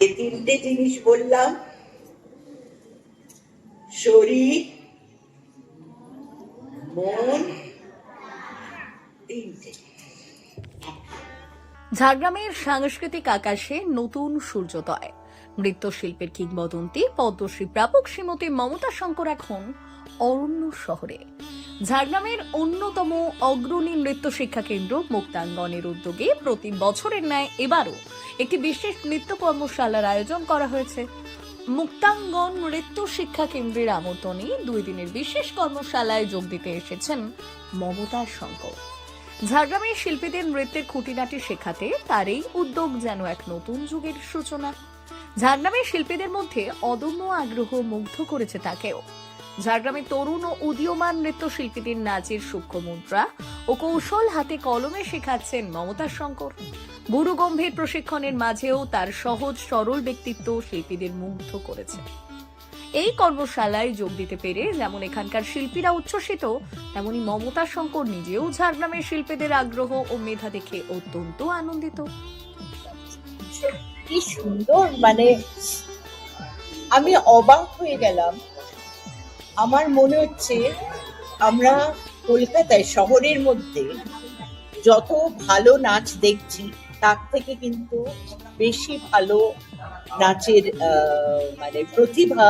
এই তিনটে জিনিস বললাম। শরীর, মন, তিনটে। ঝাড়গ্রামের সাংস্কৃতিক আকাশে নতুন সূর্যোদয়। নৃত্যশিল্পের কিংবদন্তি পদ্মশ্রী প্রাপক শ্রীমতী মমতা শঙ্কর এখন অরণ্য শহরে। ঝাড়গ্রামের অন্যতম অগ্রণী নৃত্য শিক্ষা কেন্দ্র মুক্তাঙ্গনের উদ্যোগে প্রতি বছরের ন্যায় এবারও একটি বিশেষ নৃত্য কর্মশালার আয়োজন করা হয়েছে। মুক্তাঙ্গন নৃত্য শিক্ষা কেন্দ্রের আমন্ত্রণে দুই দিনের বিশেষ কর্মশালায় যোগ দিতে এসেছেন মমতা শঙ্কর ঝাড়গ্রামের শিল্পীদের নৃত্যের খুঁটিনাটি শেখাতে তার এই উদ্যোগ যেন এক নতুন যুগের সূচনা। ঝাড়গ্রামের শিল্পীদের মধ্যে অদম্য আগ্রহ মুগ্ধ করেছে তাকেও। ঝাড়গ্রামের তরুণ ও উদীয়মান নৃত্যশিল্পীদের নাচের সূক্ষ্ম মুদ্রা ও কৌশল হাতে কলমে শেখাচ্ছেন মমতা শঙ্কর। গুরু গম্ভীর প্রশিক্ষণের মাঝেও তার সহজ, সরল ব্যক্তিত্ব শিল্পীদের মুগ্ধ করেছে। এই কর্মশালায় যোগ দিতে পেরে যেমন এখানকার শিল্পীরা উচ্ছ্বসিত, তেমনি মমতা শঙ্কর নিজেও ঝাড়গ্রামের শিল্পীদের আগ্রহ ও মেধা দেখে অত্যন্ত আনন্দিত। কি সুন্দর মানে আমি অবাক হয়ে গেলাম। আমার মনে হচ্ছে আমরা কলকাতায় শহরের মধ্যে যত ভালো নাচ দেখছি, তার থেকে কিন্তু বেশি ভালো নাচের মানে প্রতিভা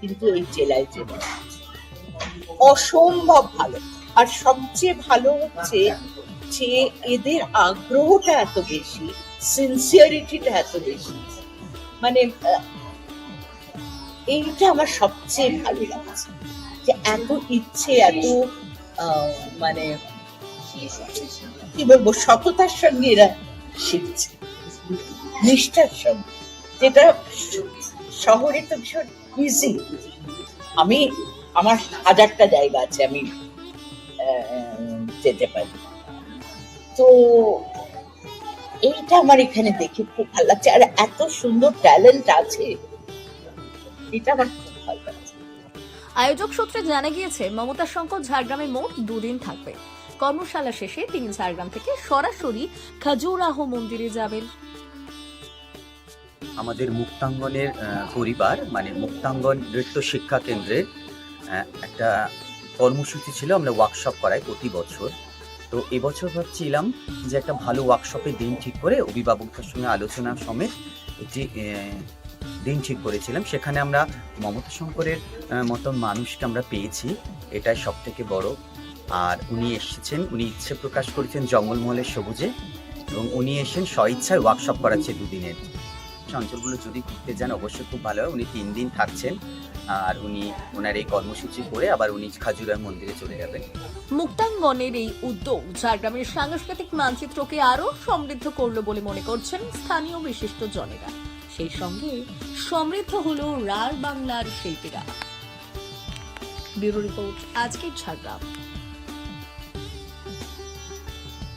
কিন্তু এই জেলায় জেলায় অসম্ভব ভালো। আর সবচেয়ে ভালো হচ্ছে যে এদের আগ্রহটা এত বেশি সিনসিয়ারিটিটা এত বেশি। মানে এইটা আমার সবচেয়ে ভালো লাগছে। যে এত ইচ্ছে, এত মানে কি বলব, সততার সঙ্গে এরা শিখছে। নিষ্ঠার সঙ্গে। যেটা শহরে তো ভীষণ ইজি আমি, আমার হাজারটা জায়গা আছে, আমি যেতে পারি। তো এইটা আমার এখানে দেখে খুব ভালো লাগছে। আর এত সুন্দর ট্যালেন্ট আছে। এটা আমার খুব ভালো লাগছে আয়োজক সূত্রে জানা গিয়েছে মমতা শঙ্কর ঝাড়গ্রামে মোট দুদিন থাকবে কর্মশালা শেষে তিনি ঝাড়গ্রাম থেকে সরাসরি খাজুরাহ মন্দিরে যাবেন। আমাদের মুক্তাঙ্গনের পরিবার মানে মুক্তাঙ্গন নৃত্য শিক্ষা কেন্দ্রের আহ, একটা কর্মসূচি ছিল আমরা ওয়ার্কশপ করাই প্রতি বছর। তো এবছর ভাবছিলাম যে একটা ভালো ওয়ার্কশপের দিন ঠিক করে অভিভাবকদের সঙ্গে আলোচনা সমেত একটি আহ, দিন ঠিক করেছিলাম। সেখানে আমরা মমতা শঙ্করের মতন মানুষকে আমরা পেয়েছি। এটাই সব থেকে বড়। আর উনি এসেছেন, উনি ইচ্ছে প্রকাশ করেছেন জঙ্গলমহলের সবুজে এবং উনি এসেছেন স্বইচ্ছায় ওয়ার্কশপ করাচ্ছে দুদিনের। অঞ্চলগুলো যদি ঘুরতে যান, অবশ্যই খুব ভালো হয়। উনি তিন দিন থাকছেন। আর উনি ওনার এই কর্মসূচি করে আবার উনি খাজুরার মন্দিরে চলে যাবেন। মুক্তাঙ্গনের এই উদ্যোগ ঝাড়গ্রামের সাংস্কৃতিক মানচিত্রকে আরও সমৃদ্ধ করল বলে মনে করছেন স্থানীয় বিশিষ্ট জনেরা। সেই সঙ্গে সমৃদ্ধ হলো রার বাংলার শিল্পীরা। ব্যুরো রিপোর্ট আজকের ঝাড়গ্রাম।